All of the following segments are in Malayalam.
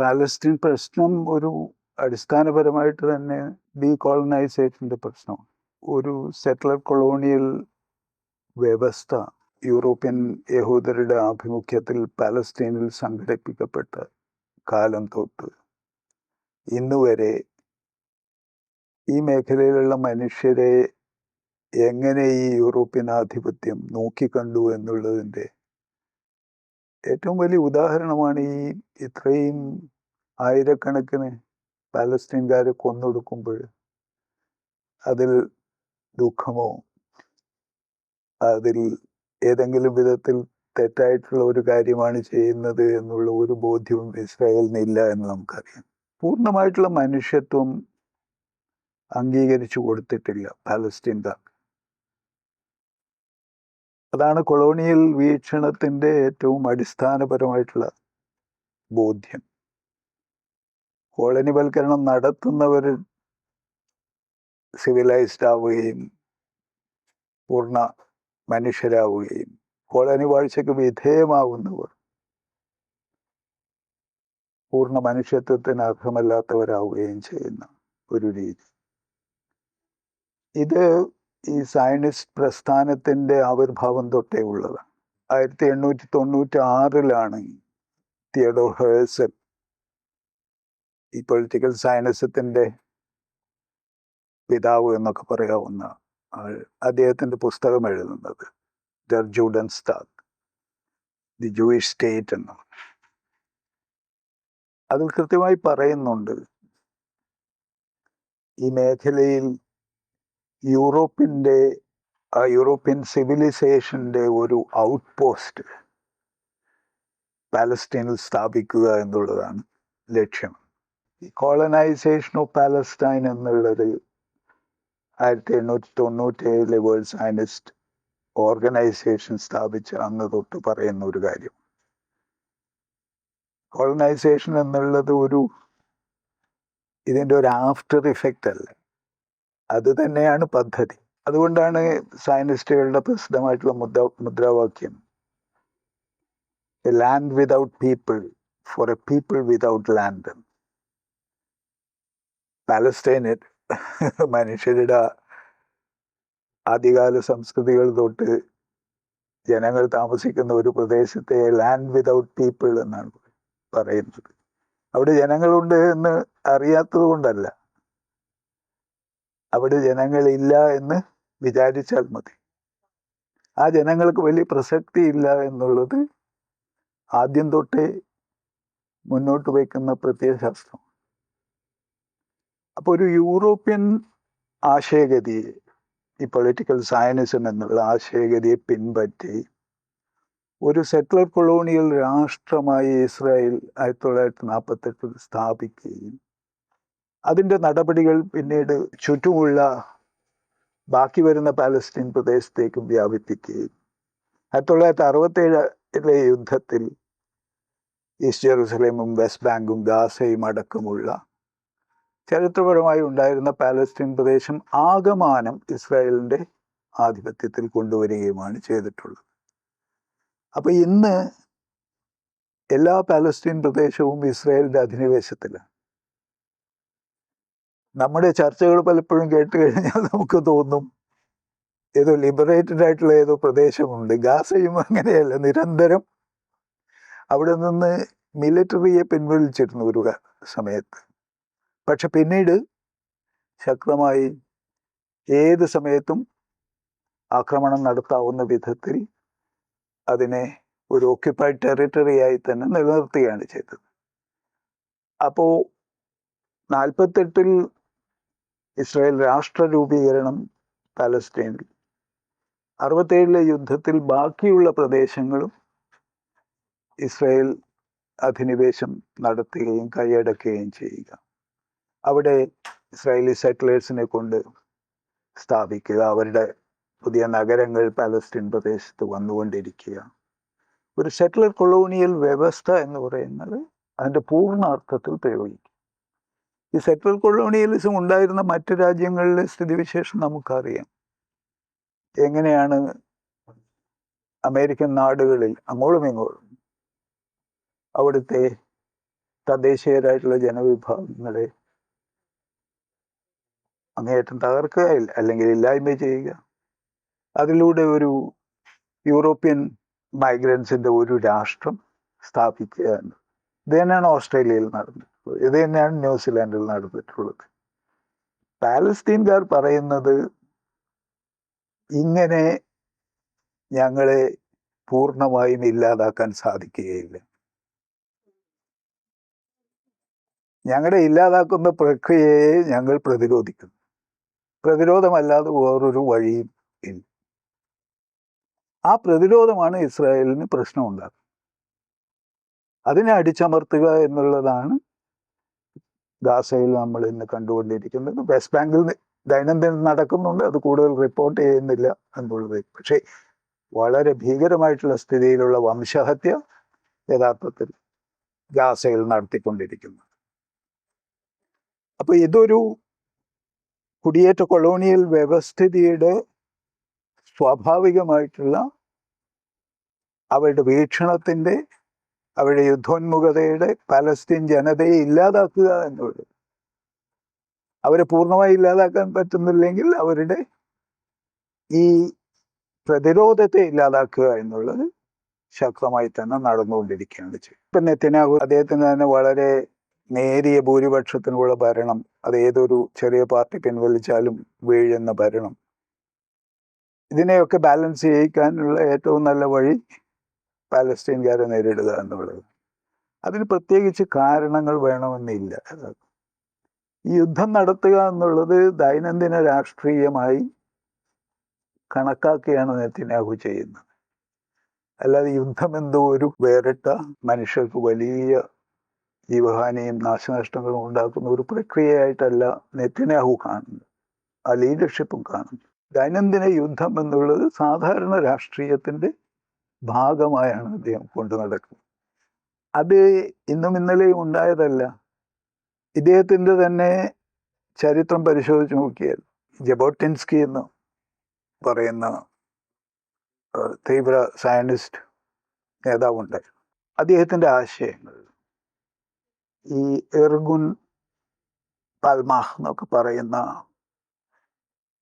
പാലസ്തീൻ പ്രശ്നം ഒരു അടിസ്ഥാനപരമായിട്ട് തന്നെ ഡീകോളനൈസേഷന്റെ പ്രശ്നമാണ്. ഒരു സെറ്റിലർ കൊളോണിയൽ വ്യവസ്ഥ യൂറോപ്യൻ യഹൂദരുടെ ആഭിമുഖ്യത്തിൽ പാലസ്തീനിൽ സംഘടിപ്പിക്കപ്പെട്ട കാലം തൊട്ട് ഇന്ന് വരെ ഈ മേഖലയിലുള്ള മനുഷ്യരെ എങ്ങനെ ഈ യൂറോപ്യൻ ആധിപത്യം നോക്കിക്കണ്ടു എന്നുള്ളതിന്റെ ഏറ്റവും വലിയ ഉദാഹരണമാണ് ഈ ഇത്രയും ആയിരക്കണക്കിന് പാലസ്തീൻകാരെ കൊന്നൊടുക്കുമ്പോൾ അതിൽ ദുഃഖമോ അതിൽ ഏതെങ്കിലും വിധത്തിൽ തെറ്റായിട്ടുള്ള ഒരു കാര്യമാണ് ചെയ്യുന്നത് എന്നുള്ള ഒരു ബോധ്യവും ഇസ്രായേലിനില്ല എന്ന് നമുക്കറിയാം. പൂർണമായിട്ടുള്ള മനുഷ്യത്വം അംഗീകരിച്ചു കൊടുത്തിട്ടില്ല പാലസ്തീൻകാർ അതാണ് കൊളോണിയൽ വീക്ഷണത്തിന്റെ ഏറ്റവും അടിസ്ഥാനപരമായിട്ടുള്ള ബോധ്യം. കോളനിവൽക്കരണം നടത്തുന്നവർ സിവിലൈസ്ഡ് ആവുകയും പൂർണ മനുഷ്യരാവുകയും കോളനി വാഴ്ചയ്ക്ക് വിധേയമാവുന്നവർ പൂർണ മനുഷ്യത്വത്തിന് അർഹമല്ലാത്തവരാവുകയും ചെയ്യുന്ന ഒരു രീതി. ഇത് ഈ സയനിസ്റ്റ് പ്രസ്ഥാനത്തിന്റെ ആവിർഭാവം തൊട്ടേ ഉള്ളതാണ് ആയിരത്തി എണ്ണൂറ്റി തൊണ്ണൂറ്റി ആറിലാണ് തിയഡോ ഹേഴ്സൽ ഈ പൊളിറ്റിക്കൽ സയനിസത്തിന്റെ പിതാവ് എന്നൊക്കെ പറയാവുന്ന ആൾ അദ്ദേഹത്തിന്റെ പുസ്തകം എഴുതുന്നത്. Der Judenstaat the Jewish state എന്ന് അതിൽ കൃത്യമായി പറയുന്നുണ്ട് ഈ മേഖലയിൽ യൂറോപ്പിന്റെ ആ യൂറോപ്യൻ സിവിലൈസേഷന്റെ ഒരു ഔട്ട് പോസ്റ്റ് പാലസ്റ്റീനിൽ സ്ഥാപിക്കുക എന്നുള്ളതാണ് ലക്ഷ്യം. ഈ കോളനൈസേഷൻ ഓഫ് പാലസ്റ്റൈൻ എന്നുള്ളത് ആയിരത്തി എണ്ണൂറ്റി തൊണ്ണൂറ്റി ഏഴിലെ വേൾഡ് സയനിസ്റ്റ് ഓർഗനൈസേഷൻ സ്ഥാപിച്ച അന്ന് തൊട്ട് പറയുന്ന ഒരു കാര്യം. കോളനൈസേഷൻ എന്നുള്ളത് ഒരു ഇതിന്റെ ഒരു ആഫ്റ്റർ ഇഫക്റ്റ് അല്ല അത് തന്നെയാണ് പദ്ധതി. അതുകൊണ്ടാണ് സയനിസ്റ്റുകളുടെ പ്രസിദ്ധമായിട്ടുള്ള മുദ്ര മുദ്രാവാക്യം. Land without people for a people without land പാലസ്റ്റൈനിൽ മനുഷ്യരുടെ ആദ്യകാല സംസ്കൃതികൾ തൊട്ട് ജനങ്ങൾ താമസിക്കുന്ന ഒരു പ്രദേശത്തെ ലാൻഡ് വിതൗട്ട് പീപ്പിൾ എന്നാണ് പറയുന്നത്. അവിടെ ജനങ്ങളുണ്ട് എന്ന് അറിയാത്തത് കൊണ്ടല്ല അവിടെ ജനങ്ങളില്ല എന്ന് വിചാരിച്ചാൽ മതി. ആ ജനങ്ങൾക്ക് വലിയ പ്രസക്തി ഇല്ല എന്നുള്ളത് ആദ്യം തൊട്ടേ മുന്നോട്ട് വയ്ക്കുന്ന പ്രത്യയശാസ്ത്രം. അപ്പോൾ ഒരു യൂറോപ്യൻ ആശയഗതിയെ ഈ പൊളിറ്റിക്കൽ സയനിസം എന്നുള്ള ആശയഗതിയെ പിൻപറ്റി ഒരു സെറ്റിലർ കൊളോണിയൽ രാഷ്ട്രമായി ഇസ്രായേൽ ആയിരത്തി തൊള്ളായിരത്തി നാൽപ്പത്തെട്ടിൽ സ്ഥാപിക്കുകയും അതിന്റെ നടപടികൾ പിന്നീട് ചുറ്റുമുള്ള ബാക്കി വരുന്ന പാലസ്തീൻ പ്രദേശത്തേക്കും വ്യാപിപ്പിക്കുകയും ആയിരത്തി തൊള്ളായിരത്തി അറുപത്തേഴിലെ യുദ്ധത്തിൽ ഈസ്റ്റ് ജെറുസലേമും വെസ്റ്റ് ബാങ്കും ഗാസയും അടക്കമുള്ള ചരിത്രപരമായി ഉണ്ടായിരുന്ന പാലസ്തീൻ പ്രദേശം ആകമാനം ഇസ്രായേലിന്റെ ആധിപത്യത്തിൽ കൊണ്ടുവരികയുമാണ് ചെയ്തിട്ടുള്ളത്. അപ്പോൾ ഇന്ന് എല്ലാ പാലസ്തീൻ പ്രദേശവും ഇസ്രായേലിന്റെ അധിനിവേശത്തിലാണ്. നമ്മുടെ ചർച്ചകൾ പലപ്പോഴും കേട്ട് കഴിഞ്ഞാൽ നമുക്ക് തോന്നും ഏതോ ലിബറേറ്റഡ് ആയിട്ടുള്ള ഏതോ പ്രദേശമുണ്ട്. ഗാസയും അങ്ങനെയല്ല നിരന്തരം അവിടെ നിന്ന് മിലിറ്ററിയെ പിൻവലിച്ചിരുന്നു ഒരു സമയത്ത്. പക്ഷെ പിന്നീട് ശക്തമായി ഏത് സമയത്തും ആക്രമണം നടത്താവുന്ന വിധത്തിൽ അതിനെ ഒരു ഓക്യുപ്പൈഡ് ടെറിട്ടറിയായി തന്നെ നിലനിർത്തുകയാണ് ചെയ്തത്. അപ്പോൾ നാൽപ്പത്തെട്ടിൽ ഇസ്രായേൽ രാഷ്ട്ര രൂപീകരണം പാലസ്തീനിൽ. അറുപത്തേഴിലെ യുദ്ധത്തിൽ ബാക്കിയുള്ള പ്രദേശങ്ങളും ഇസ്രായേൽ അധിനിവേശം നടത്തുകയും കൈയടക്കുകയും ചെയ്യുക. അവിടെ ഇസ്രായേലി സെറ്റിലേഴ്സിനെ കൊണ്ട് സ്ഥാപിക്കുക. അവരുടെ പുതിയ നഗരങ്ങൾ പാലസ്തീൻ പ്രദേശത്ത് വന്നുകൊണ്ടിരിക്കുക. ഒരു സെറ്റിലർ കൊളോണിയൽ വ്യവസ്ഥ എന്ന് പറയുന്നത് അതിന്റെ പൂർണ അർത്ഥത്തിൽ പ്രയോഗിക്കും ഈ സെറ്റിൽ കൊളോണിയലിസം ഉണ്ടായിരുന്ന മറ്റു രാജ്യങ്ങളിലെ സ്ഥിതിവിശേഷം നമുക്കറിയാം. എങ്ങനെയാണ് അമേരിക്കൻ നാടുകളിൽ അങ്ങോളം ഇങ്ങോളം അവിടുത്തെ തദ്ദേശീയരായിട്ടുള്ള ജനവിഭാഗങ്ങളെ അങ്ങേയറ്റം തകർക്കുക അല്ലെങ്കിൽ ഇല്ലായ്മ ചെയ്യുക. അതിലൂടെ ഒരു യൂറോപ്യൻ മൈഗ്രൻസിന്റെ ഒരു രാഷ്ട്രം സ്ഥാപിക്കുക എന്ന്. ഇത് തന്നെയാണ് ഓസ്ട്രേലിയയിൽ നടന്നിട്ടുള്ളത് ഇത് തന്നെയാണ് ന്യൂസിലാൻഡിൽ നടന്നിട്ടുള്ളത്. പാലസ്തീൻകാർ പറയുന്നത് ഇങ്ങനെ ഞങ്ങളെ പൂർണമായും ഇല്ലാതാക്കാൻ സാധിക്കുകയില്ല. ഞങ്ങളെ ഇല്ലാതാക്കുന്ന പ്രക്രിയയെ ഞങ്ങൾ പ്രതിരോധിക്കുന്നു. പ്രതിരോധമല്ലാതെ വേറൊരു വഴിയും ഇല്ല. ആ പ്രതിരോധമാണ് ഇസ്രായേലിന് പ്രശ്നമുണ്ടാക്കുന്നത്. അതിനെ അടിച്ചമർത്തുക എന്നുള്ളതാണ് ഗാസയിൽ നമ്മൾ ഇന്ന് കണ്ടുകൊണ്ടിരിക്കുന്നത്. വെസ്റ്റ് ബാങ്കിൽ ദൈനംദിനം നടക്കുന്നുണ്ട്. അത് കൂടുതൽ റിപ്പോർട്ട് ചെയ്യുന്നില്ല എന്നുള്ളത്. പക്ഷേ വളരെ ഭീകരമായിട്ടുള്ള സ്ഥിതിയിലുള്ള വംശഹത്യ യഥാർത്ഥത്തിൽ ഗാസയിൽ നടത്തിക്കൊണ്ടിരിക്കുന്നു. അപ്പൊ ഇതൊരു കുടിയേറ്റ കൊളോണിയൽ വ്യവസ്ഥിതിയുടെ സ്വാഭാവികമായിട്ടുള്ള അവരുടെ വീക്ഷണത്തിന്റെ അവരുടെ യുദ്ധോന്മുഖതയുടെ പലസ്തീൻ ജനതയെ ഇല്ലാതാക്കുക എന്നുള്ളത്. അവരെ പൂർണമായി ഇല്ലാതാക്കാൻ പറ്റുന്നില്ലെങ്കിൽ അവരുടെ ഈ പ്രതിരോധത്തെ ഇല്ലാതാക്കുക എന്നുള്ളത് ശക്തമായി തന്നെ നടന്നുകൊണ്ടിരിക്കുകയാണ് ചെയ്യുന്നത് ഇപ്പം നെത്തനാഹു അദ്ദേഹത്തിന് തന്നെ വളരെ നേരിയ ഭൂരിപക്ഷത്തിനുള്ള ഭരണം അത് ഏതൊരു ചെറിയ പാർട്ടി പിൻവലിച്ചാലും വീഴുന്ന ഭരണം. ഇതിനെയൊക്കെ ബാലൻസ് ചെയ്യിക്കാനുള്ള ഏറ്റവും നല്ല വഴി പാലസ്തീൻകാരെ നേരിടുക എന്നുള്ളത്. അതിന് പ്രത്യേകിച്ച് കാരണങ്ങൾ വേണമെന്നില്ല. ഈ യുദ്ധം നടത്തുക എന്നുള്ളത് ദൈനംദിന രാഷ്ട്രീയമായി കണക്കാക്കിയാണ് നെത്തിനാഹു ചെയ്യുന്നത്. അല്ലാതെ യുദ്ധം എന്തോ ഒരു വേറിട്ട മനുഷ്യർക്ക് വലിയ ജീവഹാനിയും നാശനഷ്ടങ്ങളും ഉണ്ടാക്കുന്ന ഒരു പ്രക്രിയയായിട്ടല്ല നെത്തിനാഹു കാണുന്നത്. ആ ലീഡർഷിപ്പും കാണുന്നു ദൈനംദിന യുദ്ധം എന്നുള്ളത് സാധാരണ രാഷ്ട്രീയത്തിന്റെ ഭാഗമായാണ് അദ്ദേഹം കൊണ്ടു നടക്കുന്നത്. അത് ഇന്നും ഇന്നലെയും ഉണ്ടായതല്ല. ഇദ്ദേഹത്തിന്റെ തന്നെ ചരിത്രം പരിശോധിച്ച് നോക്കിയാൽ ജബോട്ടിൻസ്കി എന്ന് പറയുന്ന തീവ്ര സയന്റിസ്റ്റ് നേതാവുണ്ടായിരുന്നു അദ്ദേഹത്തിന്റെ ആശയങ്ങൾ ഈ എർഗുൻ പൽമാഹ് എന്നൊക്കെ പറയുന്ന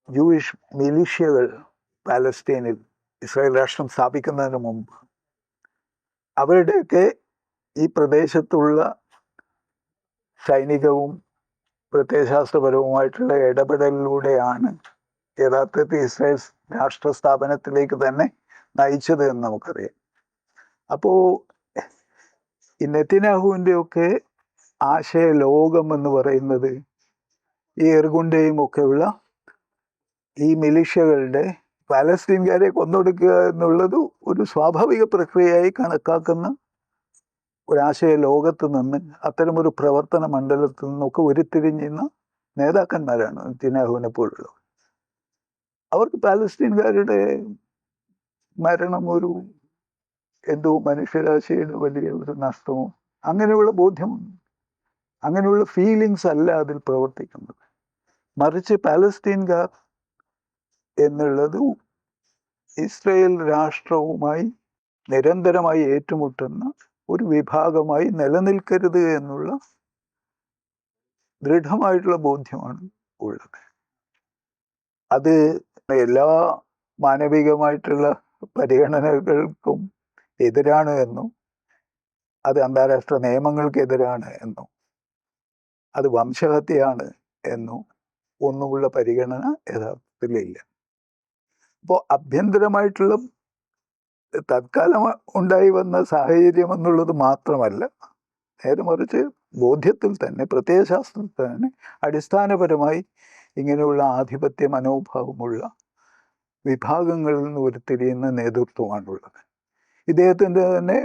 ജൂയിഷ് മിലിഷ്യകൾ പാലസ്തീനിൽ ഇസ്രായേൽ രാഷ്ട്രം സ്ഥാപിക്കുന്നതിന് മുമ്പ് അവരുടെയൊക്കെ ഈ പ്രദേശത്തുള്ള സൈനികവും പ്രത്യയശാസ്ത്രപരവുമായിട്ടുള്ള ഇടപെടലിലൂടെയാണ് യഥാർത്ഥത്തിൽ ഇസ്രായേൽ രാഷ്ട്ര സ്ഥാപനത്തിലേക്ക് തന്നെ നയിച്ചത് എന്ന് നമുക്കറിയാം. അപ്പോൾ ഈ നെത്തിനാഹുവിന്റെ ഒക്കെ ആശയ ലോകം എന്ന് പറയുന്നത് ഈ എർഗുണ്ടയും ഒക്കെയുള്ള ഈ മിലിഷ്യകളുടെ പാലസ്തീൻകാരെ കൊന്നൊടുക്കുക എന്നുള്ളത് ഒരു സ്വാഭാവിക പ്രക്രിയയായി കണക്കാക്കുന്ന ഒരാശയ ലോകത്ത് നിന്ന് അത്തരമൊരു പ്രവർത്തന മണ്ഡലത്തിൽ നിന്നൊക്കെ ഉരുത്തിരിഞ്ഞിരുന്ന നേതാക്കന്മാരാണ് നെത്തിനാഹുവിനെ പോലുള്ളവർ. അവർക്ക് പാലസ്തീൻകാരുടെ മരണം ഒരു എന്തോ മനുഷ്യരാശിയുടെ വലിയ ഒരു നഷ്ടമോ അങ്ങനെയുള്ള ബോധ്യമുണ്ട് അങ്ങനെയുള്ള ഫീലിങ്സ് അല്ല അതിൽ പ്രവർത്തിക്കുന്നത്. മറിച്ച് പാലസ്തീൻകാർ എന്നുള്ളത് ഇസ്രയേൽ രാഷ്ട്രവുമായി നിരന്തരമായി ഏറ്റുമുട്ടുന്ന ഒരു വിഭാഗമായി നിലനിൽക്കരുത് എന്നുള്ള ദൃഢമായിട്ടുള്ള ബോധ്യമാണ് ഉള്ളത്. അത് എല്ലാ മാനവികമായിട്ടുള്ള പരിഗണനകൾക്കും എതിരാണ് എന്നും അത് അന്താരാഷ്ട്ര നിയമങ്ങൾക്കെതിരാണ് എന്നും അത് വംശഹത്യയാണ് എന്നും ഒന്നുമുള്ള പരിഗണന യഥാർത്ഥത്തിലില്ല. അപ്പോൾ ആഭ്യന്തരമായിട്ടുള്ള തൽക്കാലം ഉണ്ടായി വന്ന സാഹചര്യം എന്നുള്ളത് മാത്രമല്ല നേരെ മറിച്ച് ബോധ്യത്തിൽ തന്നെ പ്രത്യയശാസ്ത്രത്തിൽ തന്നെ അടിസ്ഥാനപരമായി ഇങ്ങനെയുള്ള ആധിപത്യ മനോഭാവമുള്ള വിഭാഗങ്ങളിൽ നിന്ന് ഉരുത്തിരിയുന്ന നേതൃത്വമാണുള്ളത്. ഇദ്ദേഹത്തിന്റെ തന്നെ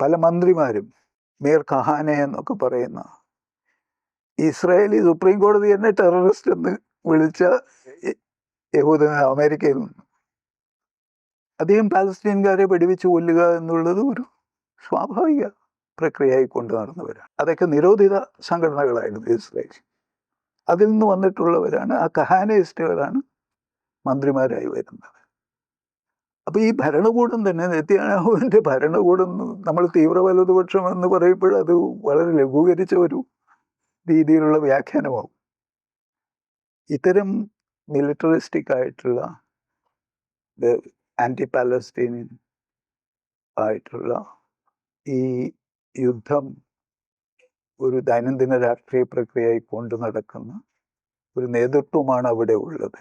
പല മന്ത്രിമാരും മീർ കഹാനെ എന്നൊക്കെ പറയുന്ന ഇസ്രായേലി സുപ്രീം കോടതി തന്നെ ടെററിസ്റ്റ് എന്ന് വിളിച്ച യഹൂദ അമേരിക്കയിൽ നിന്ന്. അദ്ദേഹം പാലസ്തീൻകാരെ വെടിവെച്ച് കൊല്ലുക എന്നുള്ളത് ഒരു സ്വാഭാവിക പ്രക്രിയയായി കൊണ്ടു നടന്നവരാണ്. അതൊക്കെ നിരോധിത സംഘടനകളായിരുന്നു ഇസ്രായേൽ. അതിൽ നിന്ന് വന്നിട്ടുള്ളവരാണ് ആ കഹാനയിസ്റ്റുകളാണ് മന്ത്രിമാരായി വരുന്നത്. അപ്പോൾ ഈ ഭരണകൂടം തന്നെ നെത്യാനാഹുവിന്റെ ഭരണകൂടം നമ്മൾ തീവ്ര വലതുപക്ഷം എന്ന് പറയുമ്പോൾ അത് വളരെ ലഘൂകരിച്ച ഒരു രീതിയിലുള്ള വ്യാഖ്യാനമാകും ഇത്തരം മിലിറ്ററിസ്റ്റിക് ആയിട്ടുള്ള ആന്റി പാലസ്തീനിയൻ ആയിട്ടുള്ള ഈ യുദ്ധം ഒരു ദൈനംദിന രാഷ്ട്രീയ പ്രക്രിയയായി കൊണ്ടു നടക്കുന്ന ഒരു നേതൃത്വമാണ് അവിടെ ഉള്ളത്.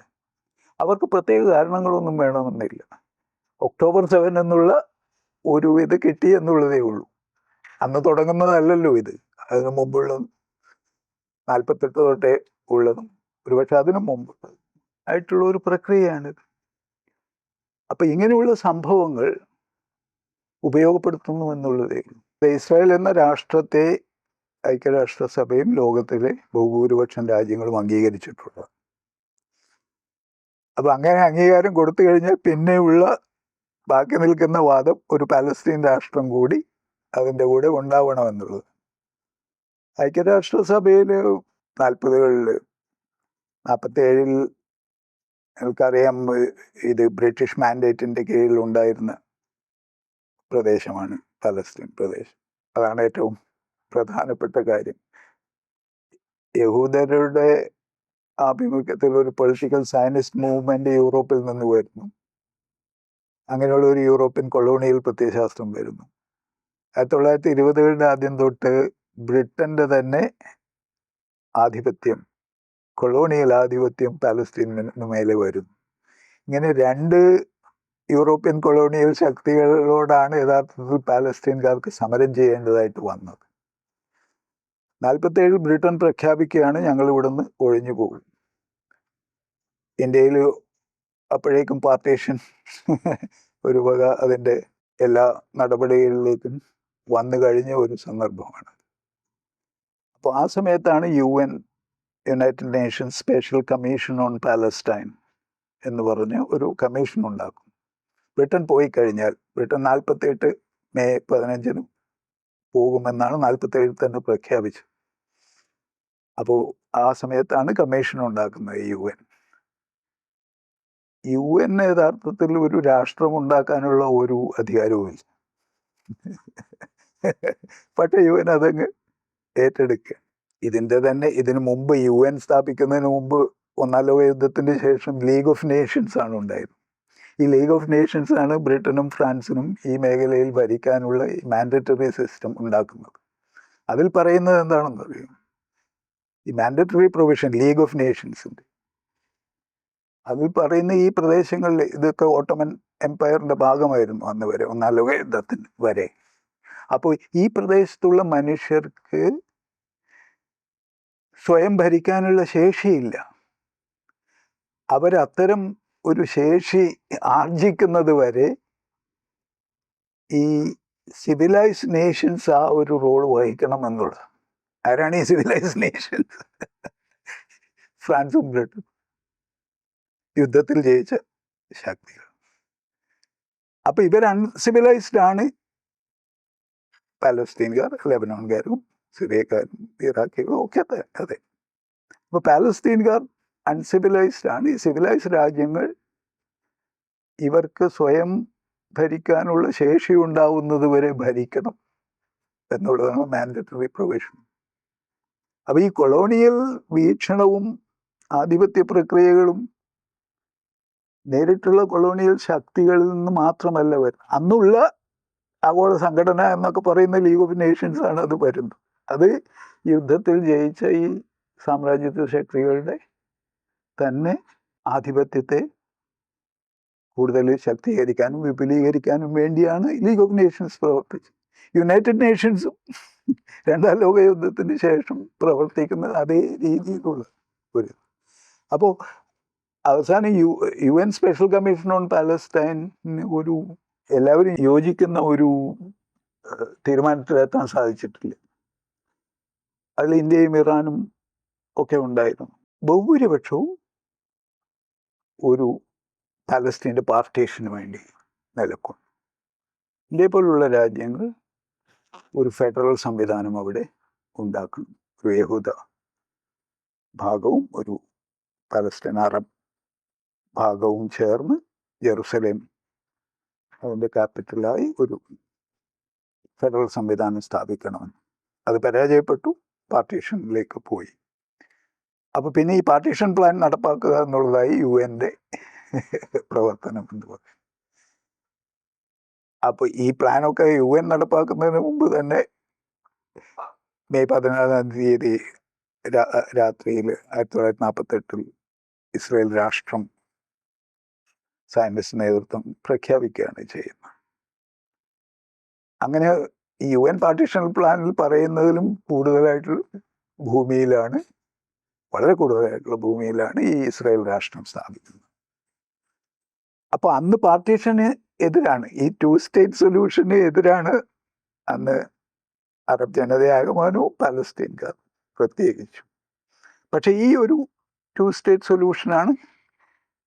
അവർക്ക് പ്രത്യേക കാരണങ്ങളൊന്നും വേണമെന്നില്ല. ഒക്ടോബർ സെവൻ എന്നുള്ള ഒരു ഇത് കിട്ടി എന്നുള്ളതേ ഉള്ളൂ. അന്ന് തുടങ്ങുന്നതല്ലല്ലോ ഇത്. അതിനു മുമ്പുള്ള നാൽപ്പത്തെട്ട് തൊട്ടേ ഉള്ളതും. ഒരുപക്ഷെ അതിനു മുമ്പ് ആയിട്ടുള്ള ഒരു പ്രക്രിയയാണിത് അപ്പൊ ഇങ്ങനെയുള്ള സംഭവങ്ങൾ ഉപയോഗപ്പെടുത്തുന്നു എന്നുള്ളതേ ഇസ്രായേൽ എന്ന രാഷ്ട്രത്തെ ഐക്യരാഷ്ട്രസഭയും ലോകത്തിലെ ബഹുഭൂരിപക്ഷം രാജ്യങ്ങളും അംഗീകരിച്ചിട്ടുള്ളത് അപ്പൊ അങ്ങനെ അംഗീകാരം കൊടുത്തു കഴിഞ്ഞാൽ പിന്നെയുള്ള ബാക്കി നിൽക്കുന്ന വാദം ഒരു പാലസ്തീൻ രാഷ്ട്രം കൂടി അതിന്റെ കൂടെ ഉണ്ടാവണമെന്നുള്ളത് ഐക്യരാഷ്ട്രസഭയിൽ നാൽപ്പതുകളിൽ നാൽപ്പത്തി ഏഴിൽ നമുക്കറിയാം ഇത് ബ്രിട്ടീഷ് മാൻഡേറ്റിന്റെ കീഴിൽ ഉണ്ടായിരുന്ന പ്രദേശമാണ് പലസ്തീൻ പ്രദേശം. അതാണ് ഏറ്റവും പ്രധാനപ്പെട്ട കാര്യം. യഹൂദരുടെ ആഭിമുഖ്യത്തിൽ ഒരു പൊളിറ്റിക്കൽ സയനിസ്റ്റ് മൂവ്മെന്റ് യൂറോപ്പിൽ നിന്ന് വരുന്നു. അങ്ങനെയുള്ള ഒരു യൂറോപ്യൻ കൊളോണിയൽ പ്രത്യയശാസ്ത്രം വരുന്നു. ആയിരത്തി തൊള്ളായിരത്തി ഇരുപതുകളുടെ ആദ്യം തൊട്ട് ബ്രിട്ടന്റെ തന്നെ ആധിപത്യം കൊളോണിയൽ ആധിപത്യം പാലസ്തീനു മേലെ വരുന്നു. ഇങ്ങനെ രണ്ട് യൂറോപ്യൻ കൊളോണിയൽ ശക്തികളോടാണ് യഥാർത്ഥത്തിൽ പാലസ്തീൻകാർക്ക് സമരം ചെയ്യേണ്ടതായിട്ട് വന്നത്. നാൽപ്പത്തേഴിൽ ബ്രിട്ടൻ പ്രഖ്യാപിക്കുകയാണ് ഞങ്ങൾ ഇവിടുന്ന് ഒഴിഞ്ഞു പോകും. ഇന്ത്യയിൽ അപ്പോഴേക്കും പാർട്ടീഷൻ ഒരു വക അതിന്റെ എല്ലാ നടപടികളിലേക്കും വന്നു കഴിഞ്ഞ ഒരു സന്ദർഭമാണ് അപ്പോൾ ആ സമയത്താണ് U N United Nations special commission on Palestine എന്ന് പറഞ്ഞ് ഒരു കമ്മീഷൻ ഉണ്ടാക്കും. ബ്രിട്ടൻ പോയി കഴിഞ്ഞാൽ ബ്രിട്ടൻ നാൽപ്പത്തിയെട്ട് മെയ് പതിനഞ്ചിന് പോകുമെന്നാണ് നാൽപ്പത്തേഴിൽ തന്നെ പ്രഖ്യാപിച്ചത്. അപ്പോൾ ആ സമയത്താണ് കമ്മീഷൻ ഉണ്ടാക്കുന്നത് യു എൻ യു എൻ യഥാർത്ഥത്തിൽ ഒരു രാഷ്ട്രം ഉണ്ടാക്കാനുള്ള ഒരു അധികാരവുമില്ല പക്ഷേ യു എൻ അതങ്ങ് ഏറ്റെടുക്കുക. ഇതിന്റെ തന്നെ ഇതിനു മുമ്പ് യു എൻ സ്ഥാപിക്കുന്നതിന് മുമ്പ് ഒന്നാം ലോക യുദ്ധത്തിന് ശേഷം ലീഗ് ഓഫ് നേഷൻസ് ആണ് ഉണ്ടായത്. ഈ ലീഗ് ഓഫ് നേഷൻസ് ആണ് ബ്രിട്ടനും ഫ്രാൻസിനും ഈ മേഖലയിൽ ഭരിക്കാനുള്ള മാൻഡറ്ററി സിസ്റ്റം ഉണ്ടാക്കുന്നത്. അതിൽ പറയുന്നത് എന്താണെന്ന് അറിയും? ഈ മാൻഡറ്ററി പ്രൊവിഷൻ ലീഗ് ഓഫ് നേഷൻസിന്റെ അതിൽ പറയുന്ന ഈ പ്രദേശങ്ങളിൽ ഇതൊക്കെ ഓട്ടോമൻ എംപയറിന്റെ ഭാഗമായിരുന്നു അന്ന് വരെ ഒന്നാം ലോക യുദ്ധത്തിന് വരെ. അപ്പോൾ ഈ പ്രദേശത്തുള്ള മനുഷ്യർക്ക് സ്വയം ഭരിക്കാനുള്ള ശേഷിയില്ല. അവരത്തരം ഒരു ശേഷി ആർജിക്കുന്നത് വരെ ഈ സിവിലൈസ് നേഷൻസ് ആ ഒരു റോൾ വഹിക്കണം എന്നുള്ളത് ആരാണ് ഈ സിവിലൈസ് നേഷൻസ് ഫ്രാൻസും ബ്രിട്ടനും. യുദ്ധത്തിൽ ജയിച്ച ശക്തികൾ. അപ്പൊ ഇവർ അൺസിവിലൈസ്ഡ് ആണ്. പാലസ്തീൻകാർ ലെബനോൺകാരും സിറിയക്കാരും ഇറാഖിയും ഒക്കെ അതെ അതെ. അപ്പോൾ പാലസ്തീൻകാർ അൺസിവിലൈസ്ഡ് ആണ്. ഈ സിവിലൈസ്ഡ് രാജ്യങ്ങൾ ഇവർക്ക് സ്വയം ഭരിക്കാനുള്ള ശേഷി ഉണ്ടാവുന്നത് വരെ ഭരിക്കണം എന്നുള്ളതാണ് മാൻഡറ്ററി പ്രൊവിഷൻ അപ്പോൾ ഈ കൊളോണിയൽ വീക്ഷണവും ആധിപത്യ പ്രക്രിയകളും നേരിട്ടുള്ള കൊളോണിയൽ ശക്തികളിൽ നിന്ന് മാത്രമല്ല വരുന്നത്. അന്നുള്ള ആഗോള സംഘടന എന്നൊക്കെ പറയുന്ന ലീഗ് ഓഫ് നേഷൻസ് ആണ് അത് വരുന്നത്. അത് യുദ്ധത്തിൽ ജയിച്ച ഈ സാമ്രാജ്യത്വ ശക്തികളുടെ തന്നെ ആധിപത്യത്തെ കൂടുതൽ ശക്തീകരിക്കാനും വിപുലീകരിക്കാനും വേണ്ടിയാണ് ലീഗ് ഓഫ് നേഷൻസ് പ്രവർത്തിച്ചത്. യുണൈറ്റഡ് നേഷൻസും രണ്ടാം ലോക യുദ്ധത്തിന് ശേഷം പ്രവർത്തിക്കുന്ന അതേ രീതിയിലുള്ള ഒരു അപ്പോൾ അവസാനം U U N special commission on പാലസ്റ്റൈന് ഒരു എല്ലാവരും യോജിക്കുന്ന ഒരു തീരുമാനത്തിലെത്താൻ സാധിച്ചിട്ടില്ല. അതിൽ ഇന്ത്യയും ഇറാനും ഒക്കെ ഉണ്ടായിരുന്നു. ബഹുഭൂരിപക്ഷവും ഒരു പാലസ്തീന്റെ പാർട്ടീഷന് വേണ്ടി നിലക്കൊണ്ടു. ഇന്ത്യയെ പോലുള്ള രാജ്യങ്ങൾ ഒരു ഫെഡറൽ സംവിധാനം അവിടെ ഉണ്ടാക്കണം ഒരു യഹൂദ ഭാഗവും ഒരു പാലസ്തീൻ അറബ് ഭാഗവും ചേർന്ന് ജെറുസലേം അതിന്റെ ക്യാപിറ്റലായി ഒരു ഫെഡറൽ സംവിധാനം സ്ഥാപിക്കണമെന്ന്. അത് പരാജയപ്പെട്ടു. പാർട്ടീഷനിലേക്ക് പോയി. അപ്പോൾ പിന്നെ ഈ പാർട്ടീഷൻ പ്ലാൻ നടപ്പാക്കുക എന്നുള്ളതായി യു എന്റെ പ്രവർത്തനം എന്ന് പറയും. അപ്പോൾ ഈ പ്ലാനൊക്കെ യു എൻ നടപ്പാക്കുന്നതിന് മുമ്പ് തന്നെ മെയ് പതിനാലാം തീയതി രാത്രിയിൽ ആയിരത്തി തൊള്ളായിരത്തി നാൽപ്പത്തെട്ടിൽ ഇസ്രയേൽ രാഷ്ട്രം സയന്റിസ്റ്റ് നേതൃത്വം പ്രഖ്യാപിക്കുകയാണ് ചെയ്യുന്നത്. അങ്ങനെ യു എൻ പാർട്ടീഷണൽ പ്ലാനിൽ പറയുന്നതിലും കൂടുതലായിട്ട് ഭൂമിയിലാണ് വളരെ കൂടുതലായിട്ടുള്ള ഭൂമിയിലാണ് ഈ ഇസ്രായേൽ രാഷ്ട്രം സ്ഥാപിക്കുന്നത്. അപ്പോൾ അന്ന് പാർട്ടീഷന് എതിരാണ് ഈ ടു സ്റ്റേറ്റ് സൊല്യൂഷന് എതിരാണ് അന്ന് അറബ് ജനതയാകമാനവും പാലസ്തീൻകാർ പ്രത്യേകിച്ചു. പക്ഷേ ഈ ഒരു ടു സ്റ്റേറ്റ് സൊല്യൂഷനാണ്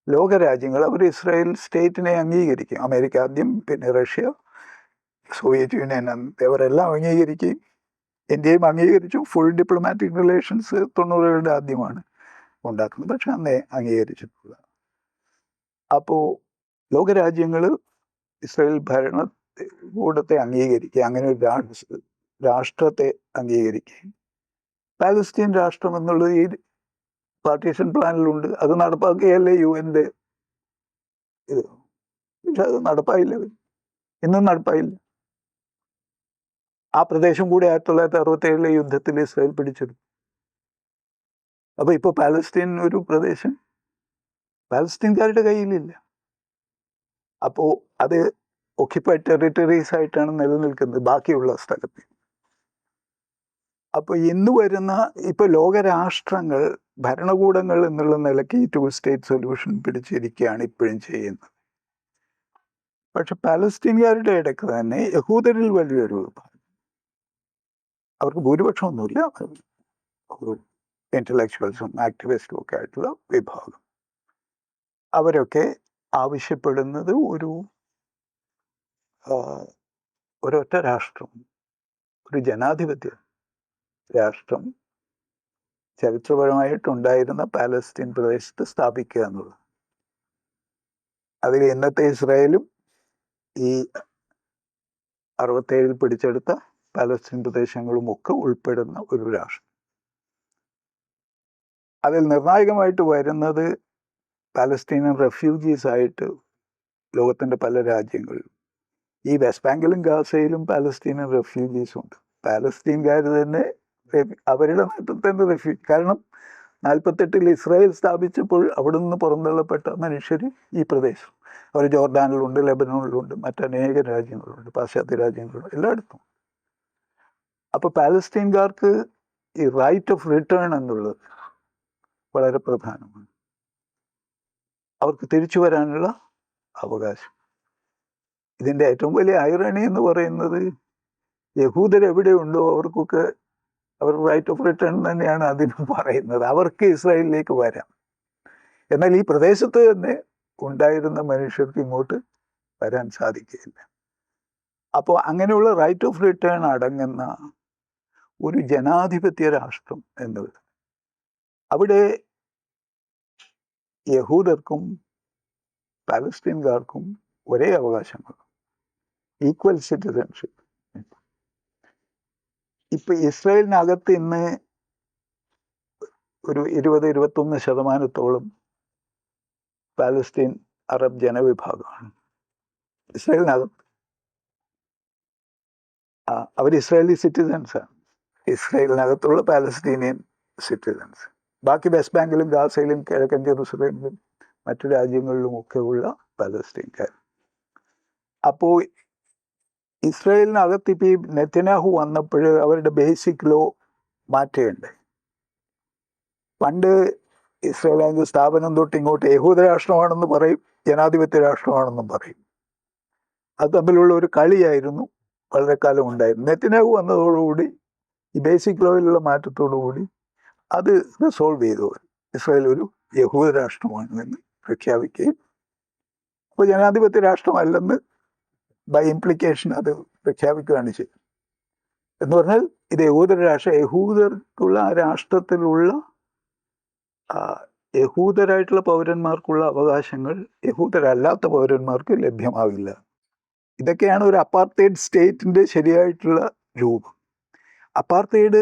ലോകരാജ്യങ്ങൾ അവർ ഇസ്രായേൽ സ്റ്റേറ്റിനെ അംഗീകരിക്കും. അമേരിക്ക ആദ്യം പിന്നെ റഷ്യ സോവിയറ്റ് യൂണിയൻ അവരെല്ലാം അംഗീകരിക്കുകയും ഇന്ത്യയും അംഗീകരിച്ചു. ഫുൾ ഡിപ്ലോമാറ്റിക് റിലേഷൻസ് തൊണ്ണൂറുകളുടെ ആദ്യമാണ് ഉണ്ടാക്കുന്നത്. പക്ഷെ അന്നേ അംഗീകരിച്ചിട്ടുള്ള അപ്പോൾ ലോകരാജ്യങ്ങൾ ഇസ്രായേൽ ഭരണകൂടത്തെ അംഗീകരിക്കുക അങ്ങനെ ഒരു രാഷ്ട്രത്തെ അംഗീകരിക്കുകയും പാലസ്തീൻ രാഷ്ട്രം എന്നുള്ളത് ഈ പാർട്ടീഷൻ പ്ലാനിലുണ്ട് അത് നടപ്പാക്കുകയല്ലേ യു എന്റെ ഇത്? പക്ഷെ അത് നടപ്പായില്ല. ഇന്നും നടപ്പായില്ല. ആ പ്രദേശം കൂടി ആയിരത്തി തൊള്ളായിരത്തി അറുപത്തി ഏഴിലെ യുദ്ധത്തിൽ ഇസ്രായേൽ പിടിച്ചെടുത്തു. അപ്പൊ ഇപ്പൊ പാലസ്തീൻ ഒരു പ്രദേശം പാലസ്തീൻകാരുടെ കയ്യിലില്ല. അപ്പോ അത് ഒക്യുപ്പൈഡ് ടെറിട്ടറീസ് ആയിട്ടാണ് നിലനിൽക്കുന്നത് ബാക്കിയുള്ള സ്ഥലത്ത്. അപ്പോൾ ഇന്ന് വരുന്ന ഇപ്പൊ ലോകരാഷ്ട്രങ്ങൾ ഭരണകൂടങ്ങൾ എന്നുള്ള നിലയ്ക്ക് ഈ ടു സ്റ്റേറ്റ് സൊല്യൂഷൻ പിടിച്ചിരിക്കുകയാണ് ഇപ്പോഴും ചെയ്യുന്നത്. പക്ഷെ പാലസ്തീൻകാരുടെ ഇടയ്ക്ക് തന്നെ യഹൂദരിൽ വലിയൊരു വിഭാഗം അവർക്ക് ഭൂരിപക്ഷമൊന്നുമില്ല. ഒരു ഇന്റലക്ച്വൽസും ആക്ടിവിസ്റ്റും ഒക്കെ ആയിട്ടുള്ള വിഭാഗം. അവരൊക്കെ ആവശ്യപ്പെടുന്നത് ഒരു ഒരൊറ്റ രാഷ്ട്രം ഒരു ജനാധിപത്യ രാഷ്ട്രം ചരിത്രപരമായിട്ടുണ്ടായിരുന്ന പാലസ്തീൻ പ്രദേശത്ത് സ്ഥാപിക്കുക എന്നുള്ളത്. അതിൽ ഇന്നത്തെ ഇസ്രായേലും ഈ അറുപത്തേഴിൽ പിടിച്ചെടുത്ത പാലസ്തീൻ പ്രദേശങ്ങളും ഒക്കെ ഉൾപ്പെടുന്ന ഒരു രാഷ്ട്രം. അതിൽ നിർണായകമായിട്ട് വരുന്നത് പാലസ്തീനിയൻ റെഫ്യൂജീസ് ആയിട്ട് ലോകത്തിന്റെ പല രാജ്യങ്ങളിലും ഈ വെസ്റ്റ് ബാങ്കിലും ഗാസയിലും പാലസ്തീനിയൻ റെഫ്യൂജീസും ഉണ്ട്. പാലസ്തീൻകാർ തന്നെ അവരുടെ നാട്ടിൽ തന്നെ റെഫ്യൂ കാരണം നാൽപ്പത്തെട്ടിൽ ഇസ്രായേൽ സ്ഥാപിച്ചപ്പോൾ അവിടെ നിന്ന് പുറന്തള്ളപ്പെട്ട മനുഷ്യർ ഈ പ്രദേശം. അവർ ജോർഡാനിലുണ്ട് ലെബനോണിലുണ്ട് മറ്റനേക രാജ്യങ്ങളുണ്ട് പാശ്ചാത്യ രാജ്യങ്ങളുണ്ട് എല്ലായിടത്തും. അപ്പോൾ പാലസ്തീൻകാർക്ക് ഈ റൈറ്റ് ഓഫ് റിട്ടേൺ എന്നുള്ളത് വളരെ പ്രധാനമാണ്. അവർക്ക് തിരിച്ചു വരാനുള്ള അവകാശം. ഇതിന്റെ ഏറ്റവും വലിയ ഐറണി എന്ന് പറയുന്നത് യഹൂദർ എവിടെയുണ്ടോ അവർക്കൊക്കെ അവർ റൈറ്റ് ഓഫ് റിട്ടേൺ തന്നെയാണ് അതിന് പറയുന്നത്. അവർക്ക് ഇസ്രായേലിലേക്ക് വരാം. എന്നാൽ ഈ പ്രദേശത്ത് തന്നെ ഉണ്ടായിരുന്ന മനുഷ്യർക്ക് ഇങ്ങോട്ട് വരാൻ സാധിക്കില്ല അപ്പോൾ അങ്ങനെയുള്ള റൈറ്റ് ഓഫ് റിട്ടേൺ അടങ്ങുന്ന ഒരു ജനാധിപത്യ രാഷ്ട്രം എന്നത്. അവിടെ യഹൂദർക്കും പാലസ്തീൻകാർക്കും ഒരേ അവകാശങ്ങൾ. ഈക്വൽ സിറ്റിസൺഷിപ്പ് ഇപ്പൊ ഇസ്രായേലിനകത്ത് ഇന്ന് ഒരു ഇരുപത് ഇരുപത്തൊന്ന് ശതമാനത്തോളം പാലസ്തീൻ അറബ് ജനവിഭാഗമാണ്. ഇസ്രായേലിനകത്ത്. അവർ ഇസ്രായേലി സിറ്റിസൺസാണ് ഇസ്രായേലിനകത്തുള്ള പാലസ്തീനിയൻ സിറ്റിസൺസ് ബാക്കി വെസ്റ്റ് ബാങ്കിലും ഗാസയിലും കിഴക്കൻ ജെറുസലേമിലും മറ്റു രാജ്യങ്ങളിലും ഒക്കെയുള്ള ഉള്ള പലസ്തീൻകാർ. അപ്പോൾ ഇസ്രായേലിനകത്ത് ഇപ്പം ഈ നെത്തനാഹു വന്നപ്പോൾ അവരുടെ ബേസിക് ലോ മാറ്റുകയുണ്ട് പണ്ട് ഇസ്രായേൽ സ്ഥാപനം തൊട്ട് ഇങ്ങോട്ട് യഹൂദ രാഷ്ട്രമാണെന്ന് പറയും ജനാധിപത്യ രാഷ്ട്രമാണെന്നും പറയും. അത് തമ്മിലുള്ള ഒരു കളിയായിരുന്നു വളരെ കാലം ഉണ്ടായിരുന്നു. നെത്തിനാഹു വന്നതോടുകൂടി ഈ ബേസിക് ലോയിലുള്ള മാറ്റത്തോടുകൂടി അത് റിസോൾവ് ചെയ്തു. ഇസ്രായേൽ ഒരു യഹൂദ രാഷ്ട്രമാണെന്ന് പ്രഖ്യാപിക്കുകയും അപ്പോൾ ജനാധിപത്യ രാഷ്ട്രമല്ലെന്ന് ബൈ ഇംപ്ലിക്കേഷൻ അത് പ്രഖ്യാപിക്കുകയാണ് ചെയ്തത്. എന്ന് പറഞ്ഞാൽ ഇത് യഹൂദ രാഷ്ട്രം യഹൂദർക്കുള്ള ആ രാഷ്ട്രത്തിലുള്ള യഹൂദരായിട്ടുള്ള പൗരന്മാർക്കുള്ള അവകാശങ്ങൾ യഹൂദരല്ലാത്ത പൗരന്മാർക്ക് ലഭ്യമാവില്ല. ഇതൊക്കെയാണ് ഒരു അപ്പാർത്തേഡ് സ്റ്റേറ്റിന്റെ ശരിയായിട്ടുള്ള രൂപം. അപ്പാർത്തൈഡ്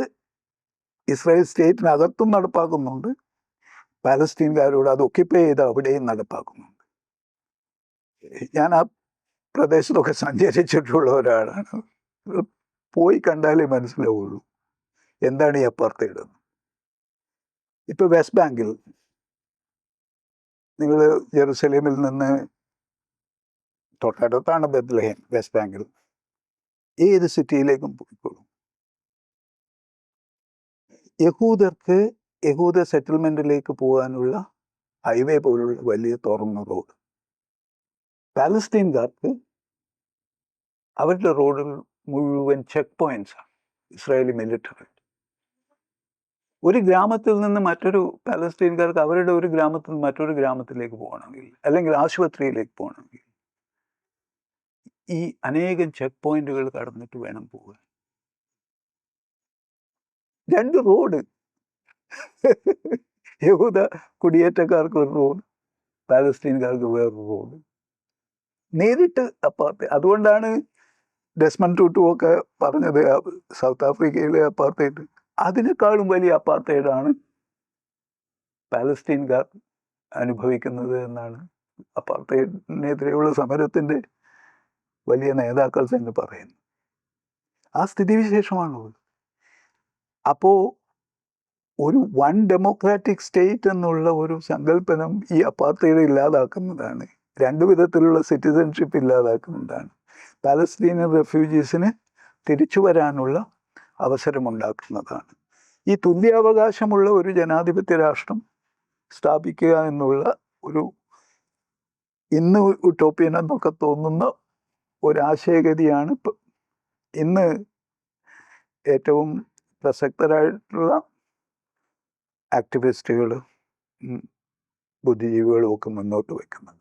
ഇസ്രായേൽ സ്റ്റേറ്റിനകത്തും നടപ്പാക്കുന്നുണ്ട്. പാലസ്തീൻകാരോട് അത് ഒക്യുപ്പൈ ചെയ്ത് അവിടെയും നടപ്പാക്കുന്നുണ്ട്. ഞാൻ ആ പ്രദേശത്തൊക്കെ സഞ്ചരിച്ചിട്ടുള്ള ഒരാളാണ്. പോയി കണ്ടാലേ മനസ്സിലാവുള്ളൂ എന്താണ് ഈ അപ്പാർത്തൈഡ് ഇപ്പൊ വെസ്റ്റ് ബാങ്കിൽ നിങ്ങൾ ജെറുസലേമിൽ നിന്ന് തൊട്ടടുത്താണ് ബദ്ലഹേം വെസ്റ്റ് ബാങ്കിൽ. ഏത് സിറ്റിയിലേക്കും പോയിക്കോളും. യഹൂദർക്ക് യഹൂദ സെറ്റിൽമെന്റിലേക്ക് പോകാനുള്ള ഹൈവേ പോലുള്ള വലിയ തുറന്ന റോഡ്. പാലസ്തീൻകാർക്ക് അവരുടെ റോഡിൽ മുഴുവൻ ചെക്ക് പോയിന്റ്സാണ് ഇസ്രായേലി മിലിറ്ററി. ഒരു ഗ്രാമത്തിൽ നിന്ന് മറ്റൊരു പാലസ്തീൻകാർക്ക് അവരുടെ ഒരു ഗ്രാമത്തിൽ നിന്ന് മറ്റൊരു ഗ്രാമത്തിലേക്ക് പോകണമെങ്കിൽ അല്ലെങ്കിൽ ആശുപത്രിയിലേക്ക് പോകണമെങ്കിൽ ഈ അനേകം ചെക്ക് പോയിന്റുകൾ കടന്നിട്ട് വേണം പോകാൻ. രണ്ട് റോഡ്. യഹൂദ കുടിയേറ്റക്കാർക്ക് ഒരു റോഡ് പാലസ്തീൻകാർക്ക് വേറൊരു റോഡ്. നേരിട്ട് അപ്പാർത്തെ അതുകൊണ്ടാണ് ഡെസ്മൻ ടൂട്ടു ഒക്കെ പറഞ്ഞത് സൗത്ത് ആഫ്രിക്കയിലെ അപ്പാർത്തൈഡ് അതിനേക്കാളും വലിയ അപ്പാർത്തൈഡാണ് പാലസ്തീൻകാർ അനുഭവിക്കുന്നത് എന്നാണ് അപ്പാർത്തൈഡിനെതിരെയുള്ള സമരത്തിന്റെ വലിയ നേതാക്കൾ തന്നെ പറയുന്നു ആ സ്ഥിതിവിശേഷമാണുള്ളത്. അപ്പോ ഒരു വൺ ഡെമോക്രാറ്റിക് സ്റ്റേറ്റ് എന്നുള്ള ഒരു സങ്കല്പനം ഈ അപ്പാർത്തയുടെ ഇല്ലാതാക്കുന്നതാണ്. രണ്ടു വിധത്തിലുള്ള സിറ്റിസൺഷിപ്പ് ഇല്ലാതാക്കുന്നതാണ്. പാലസ്തീനിയൻ റെഫ്യൂജീസിന് തിരിച്ചു വരാനുള്ള അവസരമുണ്ടാക്കുന്നതാണ്. ഈ തുല്യാവകാശമുള്ള ഒരു ജനാധിപത്യ രാഷ്ട്രം സ്ഥാപിക്കുക എന്നുള്ള ഒരു ഇന്ന് ഉട്ടോപ്യൻ എന്നൊക്കെ തോന്നുന്ന ഒരാശയഗതിയാണ് ഇന്ന് ഏറ്റവും പ്രസക്തരായിട്ടുള്ള ആക്ടിവിസ്റ്റുകൾ ബുദ്ധിജീവികളും ഒക്കെ മുന്നോട്ട് വയ്ക്കുന്നത്